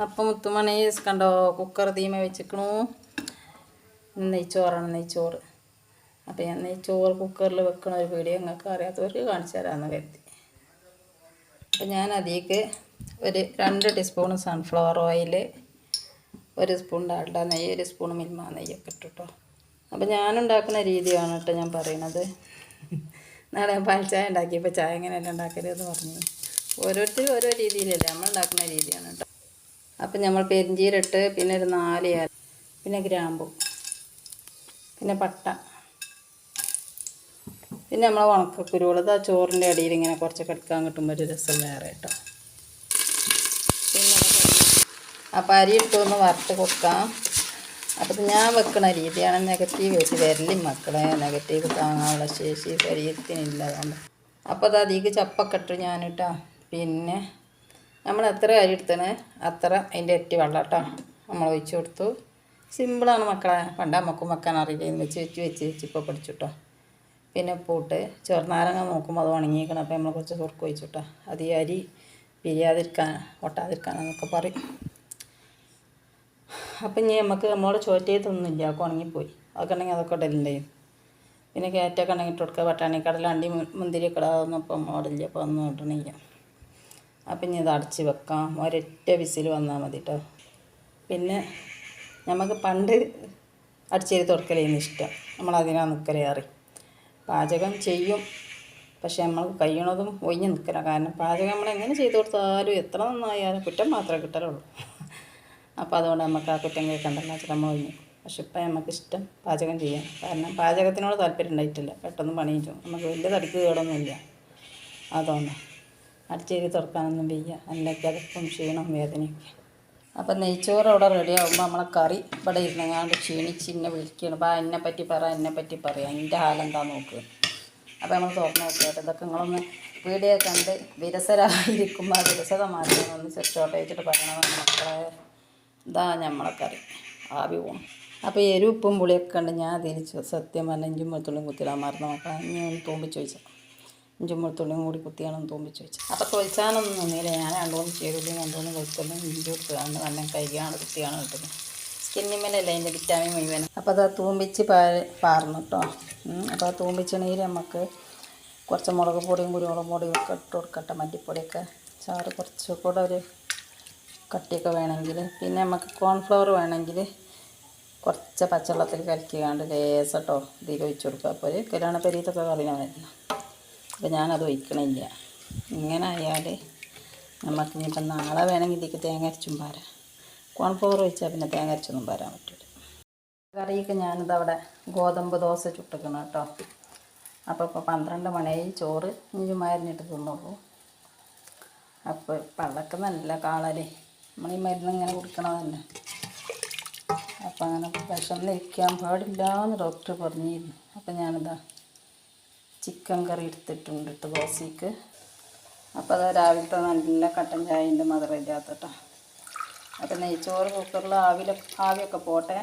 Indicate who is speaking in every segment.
Speaker 1: അപ്പം മുത്തുമണി കണ്ടോ കുക്കർ തീമ വെച്ചിക്കണു. നെയ്ച്ചോറാണ് നെയ്ച്ചോറ്. അപ്പം ഞാൻ നെയ്ച്ചോറ് കുക്കറിൽ വെക്കണ ഒരു വീഡിയോ നിങ്ങൾക്ക് അറിയാത്തവർക്ക് കാണിച്ചു തരാമെന്ന് കരുതി. അപ്പം ഞാൻ അതിലേക്ക് ഒരു രണ്ട് ടീസ്പൂൺ സൺഫ്ലവർ ഓയിൽ ഒരു സ്പൂൺ ഡാൽഡ നെയ്യ് ഒരു സ്പൂൺ മിൽമ നെയ്യൊക്കെ ഇട്ടു കേട്ടോ അപ്പം ഞാനുണ്ടാക്കുന്ന രീതിയാണ് കേട്ടോ ഞാൻ പറയണത്. നാളെ ഞാൻ പാൽ ചായ ഉണ്ടാക്കിയപ്പോൾ ചായ എങ്ങനെയല്ല ഉണ്ടാക്കരുതെന്ന് പറഞ്ഞു. ഓരോരുത്തരും ഓരോ രീതിയിലല്ലേ നമ്മൾ ഉണ്ടാക്കുന്ന രീതിയാണ് കേട്ടോ അപ്പം നമ്മൾ പെരിഞ്ചീരിട്ട് പിന്നെ ഒരു നാല് ഏല പിന്നെ ഗ്രാമ്പു പിന്നെ പട്ട പിന്നെ നമ്മൾ ഉണക്ക കുരുവുള്ളത് ആ ചോറിന്റെ അടിയിൽ ഇങ്ങനെ കുറച്ച് കടുക്കാൻ കിട്ടുമ്പോൾ ഒരു രസം വേറെ കേട്ടോ. പിന്നെ അപ്പം അരി ഇട്ടൊന്ന് വറുത്ത് കൊടുക്കാം. അപ്പം ഞാൻ വെക്കണ രീതിയാണ് നെഗറ്റീവ് വെച്ച് വരലും മക്കളെ. നെഗറ്റീവ് താങ്ങാനുള്ള ശേഷി ശരീരത്തിനില്ല അതുകൊണ്ട്. അപ്പോൾ അത് അതിലേക്ക് ചപ്പക്കെട്ട് ഞാനിട്ടാ. പിന്നെ നമ്മൾ എത്ര അരി എടുത്തണ്? അത്ര അതിന്റെ ഇരട്ടി വെള്ളം കേട്ടോ. നമ്മൾ ഒഴിച്ച് കൊടുത്തു. സിമ്പിളാണ് മക്കളെ. പണ്ട് അമ്മക്കും വെക്കാൻ അറിയില്ല. വെച്ച് വെച്ച് വെച്ച് വെച്ച് ഇപ്പോൾ പഠിച്ചു കേട്ടോ പിന്നെ പൂട്ട് ചെറുനാരങ്ങ നോക്കുമ്പോൾ അത് ഉണങ്ങിയിരിക്കണം അപ്പോൾ നമ്മൾ കുറച്ച് സുർക്ക് ഒഴിച്ചു കേട്ടോ അത് ഈ അരി പിരിയാതിരിക്കാൻ ഒട്ടാതിരിക്കാനെന്നൊക്കെ പറയും. അപ്പം ഇനി നമുക്ക് നമ്മളോട് ചോറ്റയത്തൊന്നുമില്ല ഒക്കെ ഉണങ്ങിപ്പോയി. അതൊക്കെ ഉണ്ടെങ്കിൽ അതൊക്കെ ഇടലുണ്ടായി പിന്നെ കയറ്റൊക്കെ ഉണ്ടെങ്കിൽ ഇട്ട് കൊടുക്കുക പട്ടാണി കടല അണ്ടി മു- മുന്തിരി കിടന്നപ്പം ഓടില്ല അപ്പോൾ ഒന്നും ഇടണില്ല. അപ്പം ഇനി ഇത് അടച്ച് വെക്കാം. ഒരൊറ്റ വിസിൽ വന്നാൽ മതി കേട്ടോ പിന്നെ നമുക്ക് പണ്ട് അടിച്ചേരി തുറക്കലേന്ന് ഇഷ്ടം. നമ്മളതിനാ നിൽക്കലേറി പാചകം ചെയ്യും. പക്ഷേ നമ്മൾ കഴിയണതും ഒഴിഞ്ഞ് നിൽക്കില്ല കാരണം പാചകം നമ്മൾ എങ്ങനെ ചെയ്ത് കൊടുത്താലും എത്ര നന്നായാലും കുറ്റം മാത്രമേ കിട്ടലുള്ളൂ. അപ്പോൾ അതുകൊണ്ട് നമുക്ക് ആ കുറ്റം കേൾക്കണ്ടല്ലോ ചില ഒഴിഞ്ഞു പക്ഷെ ഇപ്പം നമുക്ക് ഇഷ്ടം പാചകം ചെയ്യാം കാരണം പാചകത്തിനോട് താല്പര്യം ഉണ്ടായിട്ടില്ല. പെട്ടെന്ന് പണിയിച്ചു നമുക്ക് വലിയ തടിക്ക് കേടൊന്നുമില്ല. അതുകൊണ്ട്. അടിച്ചേരി തുറക്കാനൊന്നും വയ്യ. നല്ല കിതപ്പും ക്ഷീണം വേദനയൊക്കെ. അപ്പം നെയ്ച്ചോറ് അവിടെ റെഡി ആകുമ്പോൾ നമ്മളെ കറി ഇവിടെ ഇരുന്നങ്ങാണ്ട് ക്ഷീണിച്ച് ഇന്നെ വിളിക്കണം. അപ്പം എന്നെ പറ്റി പറ എന്നെ പറ്റി പറയാം എന്റെ ഹാലെന്താ നോക്കുക അപ്പോൾ നമ്മൾ തുറന്ന് നോക്കിയിട്ട് ഇതൊക്കെ നിങ്ങളൊന്ന് വീഡിയോ കണ്ട് വിരസരായിരിക്കുമ്പോൾ ആ വിരസത മാറ്റണമെന്ന് സെറ്റോട്ട് വെച്ചിട്ട് പറയണമെന്ന് മക്കളെ ഇതാ നമ്മളെ കറി. ആവി പോകണം അപ്പോൾ എരിവ് ഉപ്പും പുളിയൊക്കെ ഉണ്ട് ഞാൻ തിരിച്ചു സത്യം പറഞ്ഞ ഇഞ്ചും വെളുത്തുള്ളിയും കുത്തിയിടാൻ മറന്നു. നോക്കാം ഒന്ന് തൂമ്പിച്ച് ചോദിച്ചാൽ ഇഞ്ചും വെളുത്തുള്ളിയും കൂടി കുത്തിയാണെന്ന് തോന്നിച്ച് വെച്ചു. അപ്പോൾ തൊലിച്ചാനൊന്നും നിന്നില്ല. ഞാൻ രണ്ടുമൂന്ന് ചേരുള്ളിയും രണ്ടുമൂന്ന് വെളുത്തുള്ളിയും ഇഞ്ചി കൊടുത്തതാണ് നല്ല കൈകാണ് കുത്തിയാണ് കിട്ടുന്നത് സ്കിന്നിമേലല്ല അതിന്റെ വിറ്റാമിൻ മുഴുവൻ അപ്പോൾ അത് തൂമ്പിച്ച് പാ പാർന്നു കേട്ടോ അപ്പോൾ ആ തൂമ്പിച്ചണീര് നമുക്ക് കുറച്ച് മുളക് പൊടിയും കുരുമുളക് പൊടിയും ഒക്കെ ഇട്ട് കൊടുക്കട്ടെ മല്ലിപ്പൊടിയൊക്കെ. ചാറ് കുറച്ച് കൂടെ ഒരു കട്ടിയൊക്കെ വേണമെങ്കിൽ. പിന്നെ നമുക്ക് കോൺഫ്ലവർ വേണമെങ്കിൽ കുറച്ച് പച്ചവെള്ളത്തിൽ കലക്കിയാണ്ട് ലേസട്ടോ ഇതിൽ ഒഴിച്ചു കൊടുക്കുക. അപ്പോൾ ഒരു കല്യാണ പെരീത്തൊക്കെ കറിയാൻ വരുന്നു അപ്പോൾ ഞാനത് ഒഴിക്കണില്ല. ഇങ്ങനെ ആയാൽ നമുക്ക് ഇനിയിപ്പം നാളെ വേണമെങ്കിൽ ഇതിലേക്ക് തേങ്ങ അരച്ചും പാരാം. കോൺഫ്ലവർ ഒഴിച്ചാൽ പിന്നെ തേങ്ങ അരച്ചൊന്നും പാരാൻ പറ്റില്ല കറിയൊക്കെ ഞാനിത് അവിടെ ഗോതമ്പ് ദോശ ചുട്ടിക്കണം കേട്ടോ. അപ്പോൾ ഇപ്പോൾ പന്ത്രണ്ട് മണിയായി. ചോറ് ഇഞ്ചി മരുന്നിട്ട് തിന്നുള്ളൂ അപ്പോൾ പള്ളക്ക് നല്ല കാളലേ നമ്മൾ ഈ മരുന്ന് ഇങ്ങനെ കുടിക്കണതല്ലേ അപ്പോൾ അങ്ങനെ വിഷമിരിക്കാൻ പാടില്ല എന്ന് ഡോക്ടർ പറഞ്ഞിരുന്നു. അപ്പോൾ ഞാനിതാ ചിക്കൻ കറി എടുത്തിട്ടുണ്ട് കേട്ടോ ദോശയ്ക്ക് അപ്പോൾ അത് രാവിലത്തെ നല്ല കട്ടൻ ചായന്റെ മധുരം ഇല്ലാത്തട്ടോ അപ്പോൾ നെയ്ച്ചോറ് കുക്കറിൽ ആവില ആവിയൊക്കെ പോട്ടെ.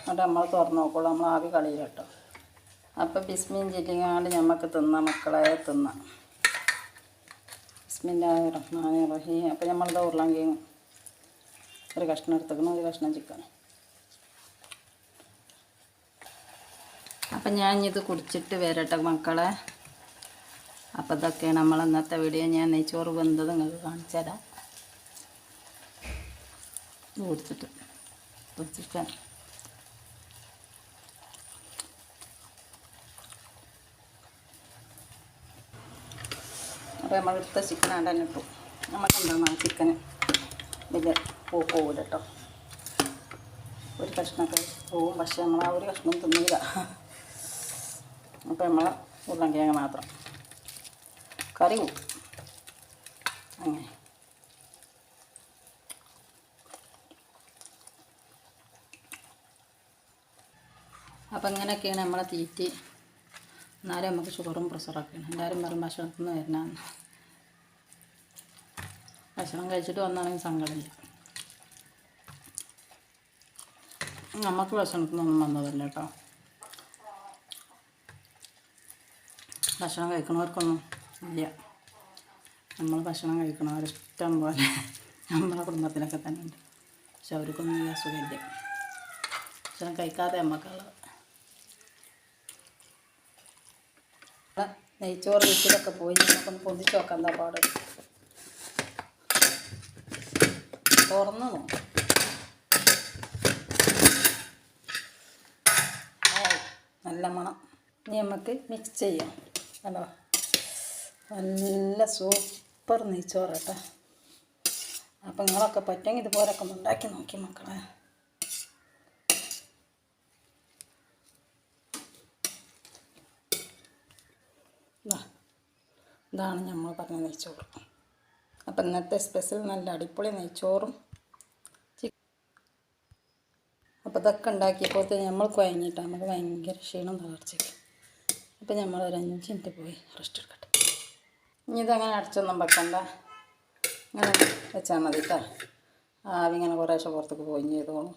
Speaker 1: എന്നിട്ട് നമ്മൾ തുറന്ന് നോക്കുള്ളൂ. നമ്മൾ ആവി കളിയിൽ കേട്ടോ. അപ്പോൾ ബിസ്മീൻ ചില്ലിങ്ങാണ്ട് ഞമ്മക്ക് തിന്ന മക്കളെ തിന്നാം. ബിസ്മില്ലാഹി റഹ്മാനി റഹീം. അപ്പോൾ നമ്മളിത് ഉരുളങ്കിയും ഒരു കഷ്ണം എടുത്തേക്കണം ഒരു കഷ്ണം ചിക്കൻ. അപ്പം ഞാൻ ഇത് കുടിച്ചിട്ട് വരട്ടെ മക്കളെ. അപ്പോൾ ഇതൊക്കെയാണ് നമ്മൾ ഇന്നത്തെ വീഡിയോ ഞാൻ നെയ്ച്ചോറ് വെന്തത് നിങ്ങൾക്ക് കാണിച്ചു തരാം. കുടിച്ചിട്ട് ചിക്കൻ അപ്പോൾ നമ്മൾ എടുത്ത ചിക്കൻ തന്നെ ഇട്ടു. നമുക്ക് എന്താണ് ചിക്കന് വലിയ പൂ പോകില്ല കേട്ടോ ഒരു കഷ്ണമൊക്കെ പോവും. പക്ഷെ നമ്മൾ ആ ഒരു കഷ്ണം തിന്നില്ല. അപ്പോൾ നമ്മൾ ഉരുളങ്കിഴങ്ങ് മാത്രം. കറി അങ്ങനെ. അപ്പം ഇങ്ങനെയൊക്കെയാണ് നമ്മളെ തീറ്റി. എന്നാലും നമുക്ക് ഷുഗറും പ്രഷറൊക്കെയാണ് എല്ലാവരും പറയും ഭക്ഷണത്തിൽ നിന്ന് വരുന്നതാണ് ഭക്ഷണം കഴിച്ചിട്ട് വന്നാണെങ്കിൽ സങ്കടമില്ല. നമുക്ക് ഭക്ഷണത്തിൽ നിന്നും വന്നതല്ല കേട്ടോ. ഭക്ഷണം കഴിക്കണവർക്കൊന്നും ഇല്ല. നമ്മൾ ഭക്ഷണം കഴിക്കണവർ ഇഷ്ടം പോലെ നമ്മളെ കുടുംബത്തിലൊക്കെ തന്നെ ഉണ്ട്. പക്ഷെ അവർക്കൊന്നും ഈ അസുഖമില്ല. ഭക്ഷണം കഴിക്കാതെ നമ്മക്കുള്ളത് നെയ്ച്ചോറ് വീട്ടിലൊക്കെ പോയി നമുക്കൊന്ന് പൊന്തിച്ച് നോക്കാം എന്താ പാട്. തുറന്നു നല്ല മണം. ഇനി നമുക്ക് മിക്സ് ചെയ്യാം. കണ്ടോ? നല്ല സൂപ്പർ നെയ്ച്ചോറ് കേട്ടോ. അപ്പം നിങ്ങളൊക്കെ പറ്റുമെങ്കിൽ ഇതുപോലൊക്കെ ഒന്ന് ഉണ്ടാക്കി നോക്കി മക്കളെ. ഇതാണ് നമ്മൾ പറഞ്ഞ നെയ്ച്ചോറ്. അപ്പം ഇന്നത്തെ സ്പെഷ്യൽ നല്ല അടിപൊളി നെയ്ച്ചോറും അപ്പോൾ ഇതൊക്കെ ഉണ്ടാക്കിയപ്പോഴത്തേക്ക് നമ്മൾ കുഴങ്ങിയിട്ട് നമുക്ക് ഭയങ്കര ക്ഷീണം തളർച്ചയ്ക്ക്. അപ്പോൾ നമ്മൾ ഒരു അഞ്ച് മിനിറ്റ് പോയി റെസ്റ്റ് എടുക്കട്ടെ. ഇനി ഇതങ്ങനെ അടച്ചൊന്നും വെക്കണ്ട. ഇങ്ങനെ വെച്ചാൽ മതി കേട്ടോ ആവി ഇങ്ങനെ കുറേശ്ശെ പുറത്തേക്ക് പോയി ചെയ്തോളും